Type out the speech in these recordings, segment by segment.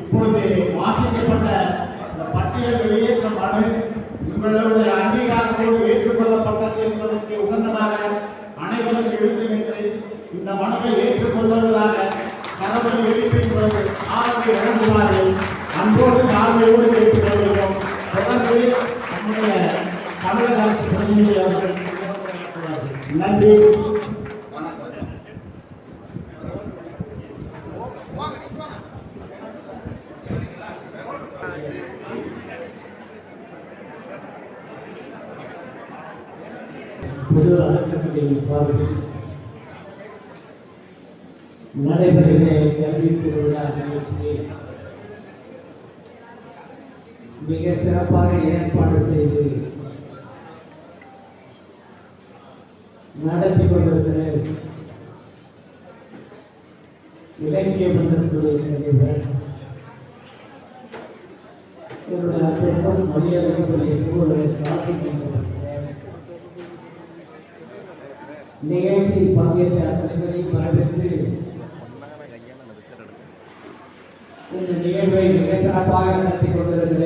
இப்பொழுது வாசிக்கப்பட்ட இந்த பட்டியல் வெளியேற்ற மனு உங்களுடைய அங்கீகாரத்தோடு ஏற்றுக்கொள்ளப்பட்டது என்பதற்கு உகந்ததாக அனைவரும் எழுந்து நின்று இந்த மனுவை ஏற்றுக்கொள்வதாக கரவல் எழுப்பின் பிறகு ஆரம்பி வழங்குமாறு அன்போடு தாழ்மையோடு கேட்டுக்கொள்கிறோம் தொடர்ந்து நம்முடைய தமிழக அரசு பிரதிநிதி அவர்கள் நன்றி. மிக சிறப்பாக ஏற்பாடு செய்து நடத்தி கொண்டிருக்கிற இலக்கிய மன்றத்துடைய தலைவர் என்னுடைய அன்புக்கும் மரியாதைக்குரிய சூழலை காசிக்கின்றனர் நிகழ்ச்சியில் பங்கேற்ற அத்தனைவரையும் வரவேற்று இந்த நிகழ்வை மிக சிறப்பாக நடத்தி கொண்டிருக்கிற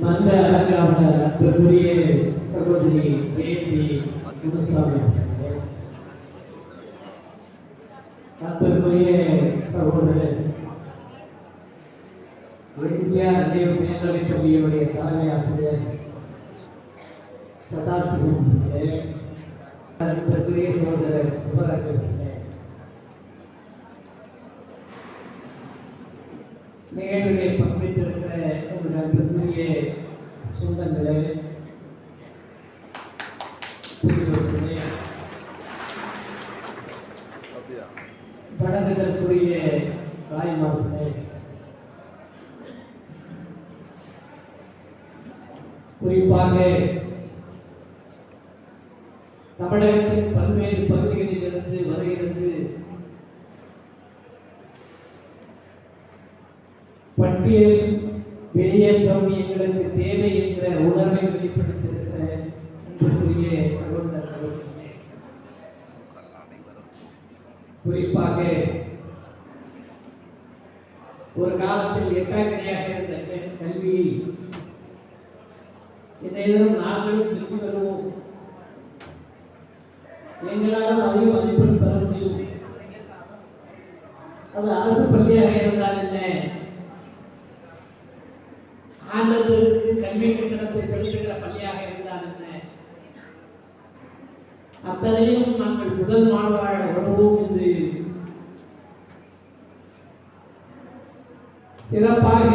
நல்ல அரங்காவன அன்புக்குரிய சகோதரி ஜெயந்தி குருசாமி அன்புக்குரிய சகோதரர் எம்ஜிஆர் மேல்நிலைப் பள்ளியுடைய தலைமை ஆசிரியர் சதாசிவம் அன்புக்குரிய சகோதரர் சிவராஜ் அவர்களே, நிகழ்விலே பங்கேற்றிருக்கிற என்னுடைய அன்புக்குரிய சொந்தங்களே பெரியவர்களே, தாய்மார்களே குறிப்பாக தமிழகத்தின் பல்வேறு பகுதிகளிலிருந்து வருகிறது பட்டியல் வெளியேற்றம் எங்களுக்கு தேவை என்ற உணர்வை வெளிப்படுத்தியிருக்கிற அன்புக்குரிய சகோதர சகோதரிகளே குறிப்பாக ஒரு காலத்தில் எட்டாக்கரையாக இருந்த கல்- கல்வி. இன்றைய நாங்களும் பெற்று வருவோம். எங்களாலும் அதிக மதிப்பெண் பெற முடியும். அது அரசு பள்ளியாக இருந்தால் என்ன? ஆண்டவருக்கு கல்வி கட்டணத்தை செலுத்துகிற பள்ளியாக இருந்தால் என்ன? அத்தனையும் நாங்கள் முதல் மாணவராக வருவோம் என்று சிறப்பாக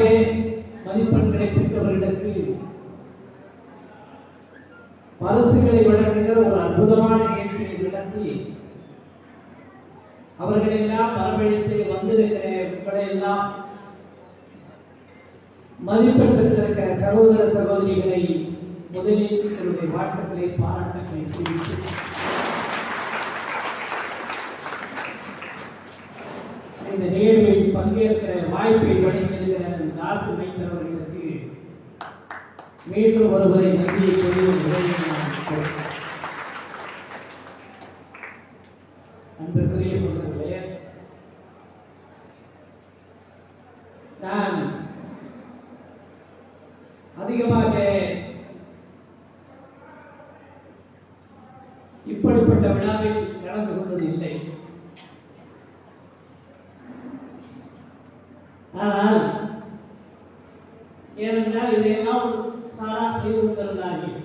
மதிப்பெண்களை பெற்றவர்களுக்கு பரிசுகளை வழங்குகிற ஒரு அற்புதமான நிகழ்ச்சியை நடத்தி அவர்களெல்லாம் வரவழைத்து வந்திருக்கிற உங்களை எல்லாம் மதிப்பெண் சகோதர சகோதரிகளை முதலில் என்னுடைய வாழ்த்துக்களை பாராட்டுகளை தெரிவித்து இந்த நிகழ்வில் பங்கேற்கிற வாய்ப்பை வழங்கியிருக்கிற தாசு வைத்தவர்களுக்கு மீண்டும் ஒருவரை நன்றியை சொல்லி உரையை நான் கொடுக்கிறேன். அன்பிற்குரிய சொந்தங்களே நான் அதிகமாக இப்படிப்பட்ட விழாவில் கலந்து கொண்டது இல்லை ஆனால் ஏனென்றால் இதையெல்லாம் சாரா செய்து கொண்டிருந்தார்கள்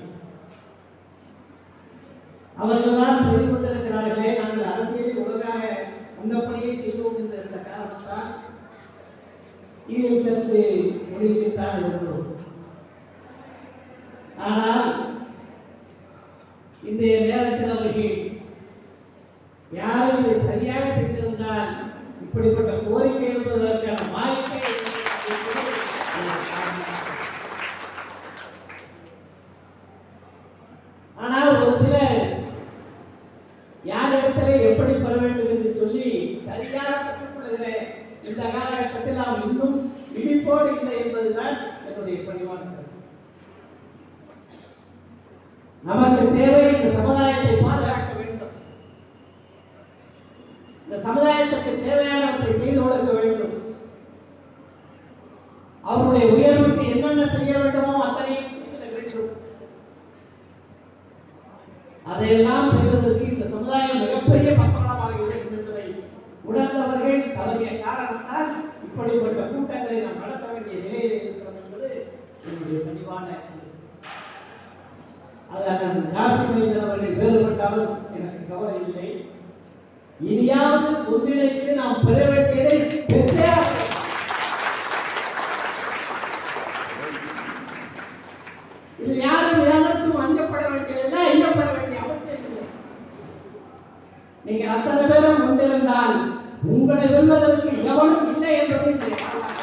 அவர்கள்தான் செய்து கொண்டிருக்கிறார்களே நாங்கள் அரசியலில் உலகாக அந்த பணியை செய்து கொண்டிருந்த காரணத்தால் இதை சற்று ஒழுங்கித்தான் இருந்தோம். ஆனால் இந்த நேரத்தில் அவர்கள் யாரும் இதை சரியாக செய்திருந்தால் இப்படிப்பட்ட கோரிக்கை என்பதற்கான வாய்ப்பை ஆனால் ஒரு சிலர் யார் இடத்துல எப்படி பெற வேண்டும் என்று சொல்லி சரியாக கற்றுக்கொள்கிற இந்த காலகட்டத்தில் நாம் இன்னும் விழிப்போடு இல்லை என்பதுதான் என்னுடைய பணிவான நமக்கு தேவை இந்த சமுதாயத்தை பாதுகாக்க வேண்டும் இந்த சமுதாயத்துக்கு தேவையானவற்றை செய்து அவருடைய உயர்வுக்கு என்னென்ன செய்ய வேண்டுமோ அத்தனையும் செய்திட வேண்டும் அதையெல்லாம் செய்வதற்கு இந்த சமுதாயம் மிகப்பெரிய பக்கபலமாக இருக்கும் என்பதை உணர்ந்தவர்கள் தவறிய காரணத்தால் இப்படிப்பட்ட கூட்டங்களை நாம் நடத்த வேண்டிய நிலையில் இருக்கிறோம் என்பது என்னுடைய பணிவான அது அண்ணன் அவர்கள் வேறுபட்டாலும் எனக்கு கவலை இல்லை. இனியாவது ஒன்றிணைத்து நாம் பெற வேண்டியதை பெற்றே இது யாரும் யாருக்கும் அஞ்சப்பட வேண்டியதில்லை ஐயப்பட வேண்டிய அவசியம் இல்லை. நீங்க அத்தனை பேரும் கொண்டிருந்தால் உங்களை வெல்வதற்கு எவனும் இல்லை என்பதை இங்கே காணலாம்.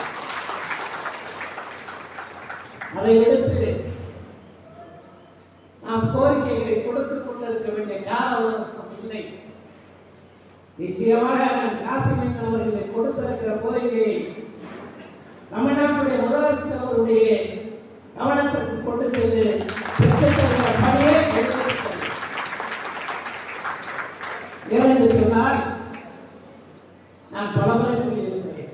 அதை எடுத்து நாம் கோரிக்கைகளை கொடுத்துக் கொண்டிருக்க வேண்டிய கால அவகாசம் இல்லை நிச்சயமாக அண்ணன் காசிமேந்தன் அவர்களை கொடுத்திருக்கிற கோரிக்கையை தமிழ்நாட்டுடைய முதலமைச்சர் அவருடைய கவனத்திற்கு கொண்டு சென்று பெற்றுத் பணியை எடுத்திருக்கிறது. ஏனென்று சொன்னால் நான் பலமுறை சொல்லியிருக்கிறேன்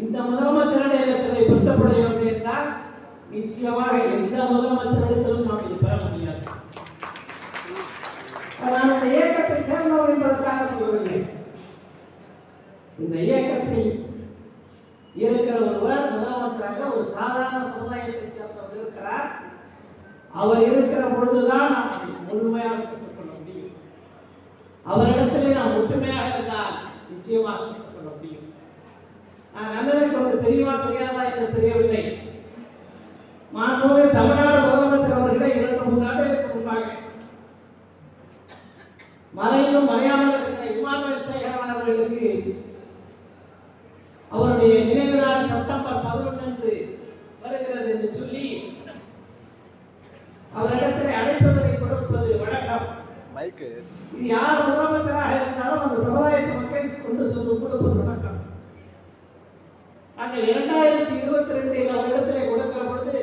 இந்த முதலமைச்சருடைய இடத்திலே பெற்றப்பட வேண்டும் என்றால் நிச்சயமாக எந்த முதலமைச்சரிடத்திலும் நாம் இதை பெற முடியாது நான் இந்த இயக்கத்தை சேர்ந்தவன் என்பதற்காக சொல்லவில்லை இந்த இயக்கத்தில் இருக்கிற ஒருவர் முதலமைச்சராக ஒரு சாதாரண சமுதாயத்தை சேர்ந்தவர் இருக்கிறார். அவர் இருக்கிற பொழுதுதான் நாம் முழுமையாக கற்றுக்கொள்ள முடியும். அவரிடத்திலே நாம் ஒற்றுமையாக இருந்தால் நிச்சயமாக கற்றுக்கொள்ள முடியும். நான் அண்ணனுக்கு ஒரு தெரியுமா தெரியாதா என்று தெரியவில்லை. மாண்புமிகு தமிழ்நாடு முதலமைச்சர் அவர்களே இரண்டு மூன்று ஆண்டுகளுக்கு முன்பாக மறையும் மறையாமல் இருக்கிற இமானுவேல் சேகரன் அவர்களுக்கு அவருடைய நினைவு நாள் செப்டம்பர் பதினொன்று வருகிறது என்று சொல்லி அவரிடத்தில் அழைப்பதனை கொடுப்பது வழக்கம். மைக்கு இது யார் முதலமைச்சராக இருந்தாலும் அந்த சமுதாயத்தை மக்களுக்கு கொண்டு சென்று கொடுப்பது வழக்கம். நாங்கள் இரண்டாயிரத்தி இருபத்தி ரெண்டில் அவரிடத்திலே கொடுக்கிற பொழுது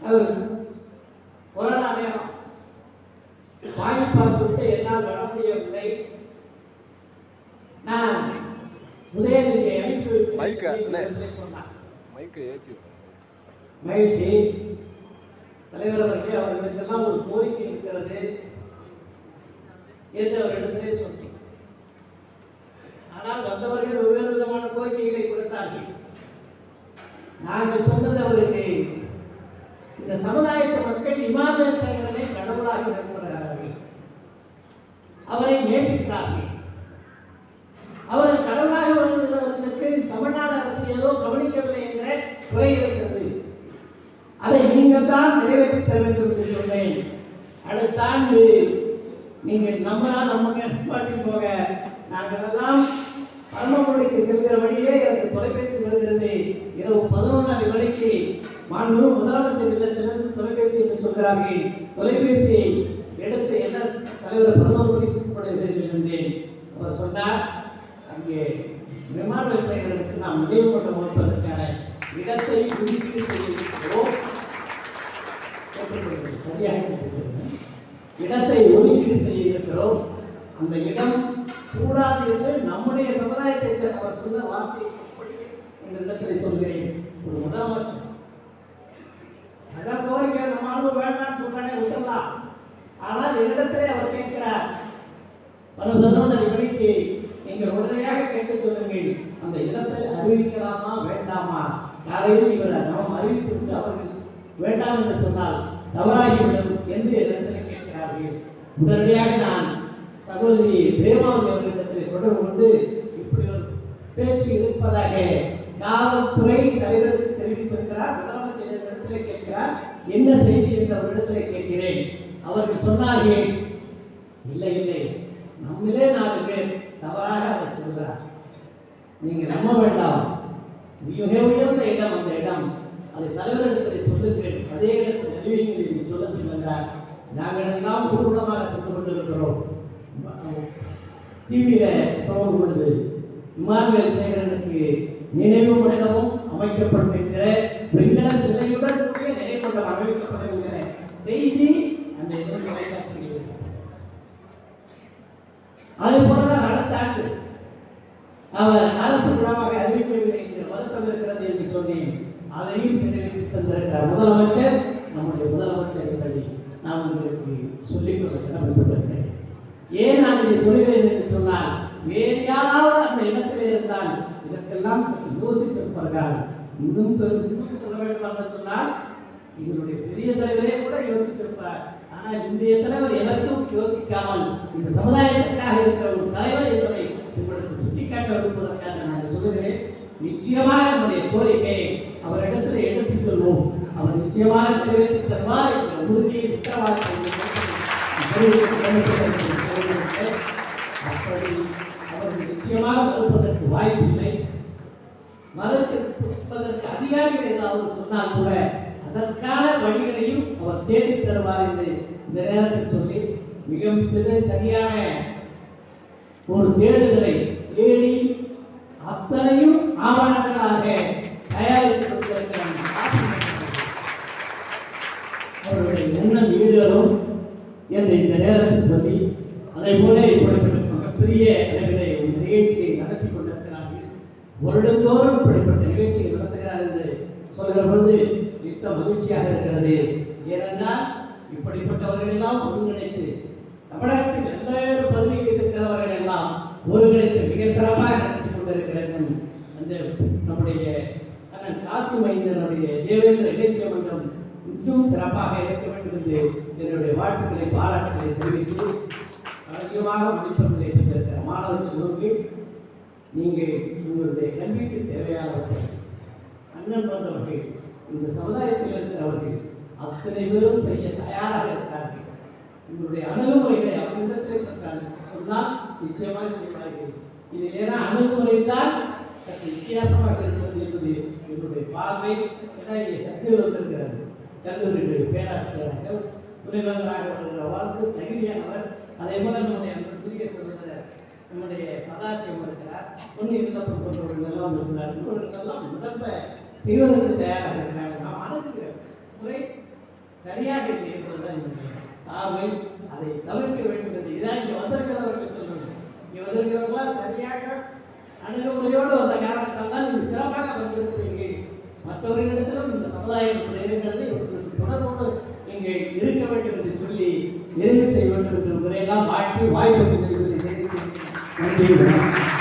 அவர் கொரோனா நேரம் பார்த்துவிட்டு என்னால் வர முடியவில்லை. நான் உதயநிதியை அனுப்பி மைக்கா, ஏற்றி மகிழ்ச்சி. தலைவர் அவர்களே அவர்களுக்கெல்லாம் ஒரு கோரிக்கை இருக்கிறது என்று அவரிடத்திலே சொன்னேன் ஆனால் வந்தவர்கள் வெவ்வேறு விதமான கோரிக்கைகளை கொடுத்தார்கள். நாங்கள் சொன்னது அவருக்கு இந்த சமுதாயத்து மக்கள் இமானுவேல் சேகரனை கடவுளாக அவரை நேசிக்கிறார்கள் அவர்கள் கடலாக வருவதற்கு தமிழ்நாடு அரசு ஏதோ கவனிக்கவில்லை என்ற குறை இருக்கிறது. அதை நீங்கள் தான் நிறைவேற்றி தர வேண்டும் என்று சொன்னேன். அடுத்த ஆண்டு நீங்கள் நம்மளா நம்ம கட்டுப்பாட்டில் போக நாங்கள் எல்லாம் பரமக்குடிக்கு செல்கிற வழியே எனக்கு தொலைபேசி வருகிறது. இரவு பதினொன்றரை மணிக்கு மாண்பு முதலமைச்சர் இல்லத்திலிருந்து தொலைபேசி என்று சொல்கிறார்கள். தொலைபேசியை எடுத்து என்ன தலைவர் பதினோரு மணிக்கு கூப்பிடுகிறீர்கள் என்றேன் அவர் சொன்னார் அங்கே விமான சேகரனுக்கு நாம் முடிவு கொண்டு முடிப்பதற்கான இடத்தை குறிப்பீடு செய்திருக்கிறோம். சரியாக இடத்தை ஒதுக்கீடு செய்திருக்கிறோம். அந்த இடம் கூடாது என்று நம்முடைய சமுதாயத்தை சேர்ந்தவர் சொன்ன வார்த்தை அப்படியே இந்த இடத்தில் சொல்கிறேன். ஒரு முதலமைச்சர் அதான் கோரிக்கை நம்ம ஆளு வேண்டாம்னு சொல்றானே விட்டுடலாம் ஆனால் என்னிடத்திலே அவர் கேட்கிறார் பல பதினொன்றரை நீங்கள் உடனடியாக கேட்டு சொல்லுங்கள். அந்த இடத்தை அறிவிக்கலாமா வேண்டாமா? காலையில் இவர் நாம் அறிவித்துவிட்டு அவர்கள் வேண்டாம் என்று சொன்னால் தவறாகிவிடும் என்று இடத்தில் கேட்கிறார்கள். உடனடியாக நான் சகோதரி பிரேமாவதி அவர்களிடத்தில் தொடர்பு கொண்டு இப்படி ஒரு பேச்சு இருப்பதாக காவல்துறை தலைவர் தெரிவித்திருக்கிறார். முதலமைச்சர் இடத்தில் கேட்கிறார். என்ன செய்தி என்று அவரிடத்தில் கேட்கிறேன். அவர்கள் சொன்னார்கள் இல்லை இல்லை. நம்மளே நாலு பேர் தவறாக அதை சொல்கிறார் நீங்கள் நம்ப வேண்டாம். மிக உயர்ந்த இடம் அந்த இடம். அதை தலைவரிடத்தில் சொல்லுங்கள். அதே இடத்தில் அறிவிங்கள் என்று சொல்ல சொல்லுகிறார். நாங்கள் எல்லாம் ஊர்வலமாக சென்று கொண்டிருக்கிறோம். டிவியில ஸ்டோர் பொழுது இமானுவேல் சேகரனுக்கு நினைவு மண்டபம் அமைக்கப்படும் என்கிற வெங்கல சிலையுடன் கூடிய நினைவு மண்டபம் அமைக்கப்படும் என்கிற செய்தி அந்த இரண்டு தொலைக்காட்சியில் இருக்கு. அது போலதான் அடுத்த ஆண்டு அவர் அரசு விழாவாக அறிவிக்கவில்லை என்று வருத்தம் இருக்கிறது என்று சொன்னேன் அதையும் நிறைவேற்றி தந்திருக்கிறார். முதலமைச்சர் நம்முடைய முதலமைச்சர் என்பதை நான் உங்களுக்கு சொல்லிக் கொள்ள ஏன் நான் இதை சொல்கிறேன் என்று சொன்னால் வேறு யாராவது அந்த இடத்தில் இருந்தால் இதற்கெல்லாம் யோசித்திருப்பார்கள். இன்னும் பெரும் இன்னும் சொல்ல வேண்டும் என்று சொன்னால் இதனுடைய பெரிய தலைவரே கூட யோசித்திருப்பார். ஆனால் இந்திய தலைவர் எதற்கும் யோசிக்காமல் இந்த சமுதாயத்திற்காக இருக்கிற ஒரு தலைவர் என்பதை உங்களுக்கு சுட்டிக்காட்ட விரும்புவதற்காக நான் சொல்லுகிறேன். நிச்சயமாக நம்முடைய கோரிக்கையை அவரிடத்தில் எடுத்துச் சொல்வோம். அவர் நிச்சயமாக நிறைவேற்றி தருவார் என்ற உறுதியை உத்தரவாதத்தை தெரிவித்துக் அப்படி அவர்கள் நிச்சயமாக மறுப்பதற்கு வாய்ப்பில்லை மறுப்பதற்கு அதிகாரிகள் ஏதாவது சொன்னால் கூட அதற்கான வழிகளையும் அவர் தேடித் தருவார் என்று இந்த நேரத்தில் சொல்லி மிக சிறு சரியான ஒரு தேடுதலை தேடி அத்தனையும் ஆவணங்களாக தயாரித்து கொடுத்திருக்கிற அவருடைய எண்ணம் ஈடேறும் என்று இந்த நேரத்தில் சொல்லி அதை போல இப்படிப்பட்ட மிகப்பெரிய அளவிலே இந்த நிகழ்ச்சியை நடத்தி கொண்டிருக்கிறார்கள். வருடந்தோறும் இப்படிப்பட்ட நிகழ்ச்சியை நடத்துகிறார் என்று சொல்கிற பொழுது மிக்க மகிழ்ச்சியாக இருக்கிறது. ஏனென்றால் இப்படிப்பட்டவர்கள் எல்லாம் ஒருங்கிணைத்து தமிழகத்தில் வெவ்வேறு பகுதியில் இருக்கிறவர்கள் எல்லாம் ஒருங்கிணைத்து மிக சிறப்பாக நடத்தி கொண்டிருக்கிறார்கள் அந்த நம்முடைய அண்ணன் காசி மைந்தனுடைய தேவேந்திர இலக்கிய மன்றம் இன்னும் சிறப்பாக இருக்க வேண்டும் என்று என்னுடைய வாழ்த்துக்களை பாராட்டுகளை தெரிவித்து அதிகமாக மதிப்பெண்களை பெற்றிருக்கிற மாணவ சிவருக்கு நீங்கள் உங்களுடைய கல்விக்கு தேவையானவர்கள் அண்ணன் வந்தவர்கள் இந்த சமுதாயத்தில் இருக்கிறவர்கள் அத்தனை பேரும் செய்ய தயாராக இருக்கிறார்கள். உங்களுடைய அணுகுமுறைகளை அவர்களிடத்தில் பெற்றால் சொன்னால் நிச்சயமாக செய்வார்கள். இது ஏன்னா அணுகுமுறை தான் சற்று வித்தியாசமாக இருக்கிறது என்பது என்னுடைய பார்வை. ஏன்னா இங்கே சக்தியில் வந்திருக்கிறது கல்லூரிகளுடைய பேராசிரியர்கள் துணைவேந்தராக வருகிற வாழ்க்கை தகுதியானவர். அதே போல நம்முடைய புதிய சகோதரர் நம்முடைய சதாசிவம் இருக்கிறார். பொண்ணு இல்லப்பம் போன்றவர்கள் எல்லாம் இருக்கிறார் இவர்கள் எல்லாம் நிரம்ப செய்வதற்கு தயாராக இருக்கிறாங்க நாம் அணுகுகிற முறை சரியாக இல்லை என்பதுதான் அதை தவிர்க்க வேண்டும் என்று இதான் இங்கே வந்திருக்கிறவர்கள் சொல்லுங்க இங்கே வந்திருக்கிறவங்களா சரியாக அணுகுமுறையோடு வந்த காரணத்தால் தான் நீங்கள் சிறப்பாக வந்திருக்கிறீர்கள் மற்றவர்களிடத்திலும் இந்த சமுதாயம் இருக்கிறது தொடர்போடு நீங்கள் இருக்க வேண்டும் என்று சொல்லி நிறைவு செய்ய வேண்டும் என்று முறையெல்லாம் வாழ்த்து வாய்ப்பு நன்றி.